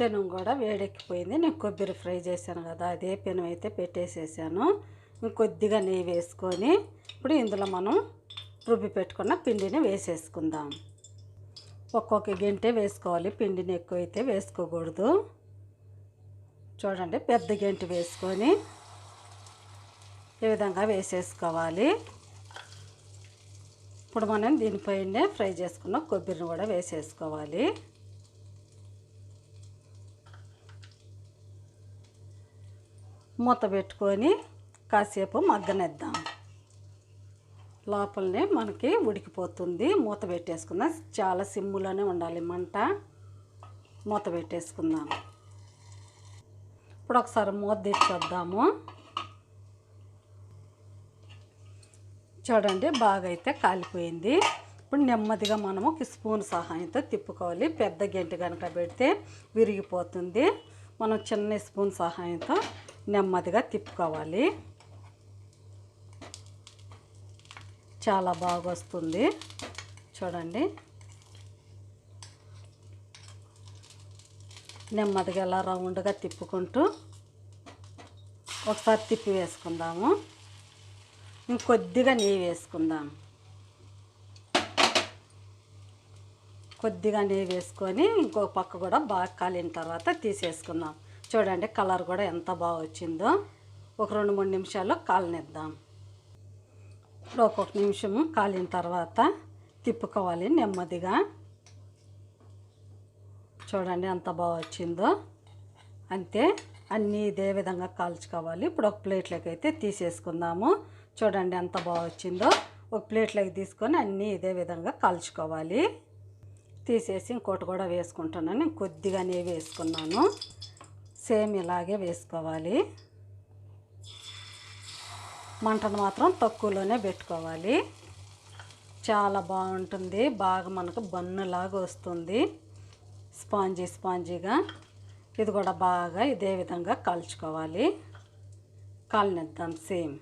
పెనం కూడా వేడెక్కిపోయింది. నేను కొబ్బరి ఫ్రై చేశాను కదా అదే పెనం అయితే పెట్టేసేసాను. ఇంకొద్దిగా నెయ్యి వేసుకొని ఇప్పుడు ఇందులో మనం రుబ్బి పెట్టుకున్న పిండిని వేసేసుకుందాం. ఒక్కొక్క గంటే వేసుకోవాలి పిండిని ఎక్కువ అయితే వేసుకోకూడదు. చూడండి పెద్ద గంటి వేసుకొని ఈ విధంగా వేసేసుకోవాలి. ఇప్పుడు మనం దీనిపైనే ఫ్రై చేసుకున్న కొబ్బరిని కూడా వేసేసుకోవాలి. మూత పెట్టుకొని కాసేపు మగ్గనిద్దాం. లోపలనే మనకి ఉడికిపోతుంది. మూత పెట్టేసుకుందాం. చాలా సిమ్ములోనే ఉండాలి మంట. మూత పెట్టేసుకుందాం. ఇప్పుడు ఒకసారి మూత తెచ్చేద్దాము చూడండి బాగా అయితే కాలిపోయింది. ఇప్పుడు నెమ్మదిగా మనము ఒక స్పూన్ సహాయంతో తిప్పుకోవాలి. పెద్ద గంట కనుక పెడితే విరిగిపోతుంది. మనం చిన్న స్పూన్ సహాయంతో నెమ్మదిగా తిప్పుకోవాలి. చాలా బాగా వస్తుంది. చూడండి. నెమ్మదిగా ఇలా రౌండ్గా తిప్పుకుంటూ ఒకసారి తిప్పి వేసుకుందాము. ఇంకొద్దిగా నెయ్యి వేసుకుందాం. కొద్దిగా నెయ్యి వేసుకొని ఇంకో పక్క కూడా బాగా కాలిన తర్వాత తీసేసుకుందాం. చూడండి కలర్ కూడా ఎంత బాగా వచ్చిందో. ఒక రెండు మూడు నిమిషాల్లో కాలనిద్దాం. ఇప్పుడు ఒక్కొక్క నిమిషము కాలిన తర్వాత తిప్పుకోవాలి నెమ్మదిగా. చూడండి ఎంత బాగా వచ్చిందో. అంతే అన్నీ ఇదే విధంగా కాల్చుకోవాలి. ఇప్పుడు ఒక ప్లేట్లోకి అయితే తీసేసుకుందాము. చూడండి ఎంత బాగా వచ్చిందో. ఒక ప్లేట్లోకి తీసుకొని అన్నీ ఇదే విధంగా కాల్చుకోవాలి. తీసేసి ఇంకోటి కూడా వేసుకుంటున్నాను. కొద్దిగా నెయ్యి వేసుకున్నాను. సేమ్ ఇలాగే వేసుకోవాలి. మంటను మాత్రం తక్కువలోనే పెట్టుకోవాలి. చాలా బాగుంటుంది. బాగా మనకు బన్నులాగా వస్తుంది. స్పాంజీ స్పాంజీగా. ఇది కూడా బాగా ఇదే విధంగా కాల్చుకోవాలి. కాలనిద్దాం. సేమ్.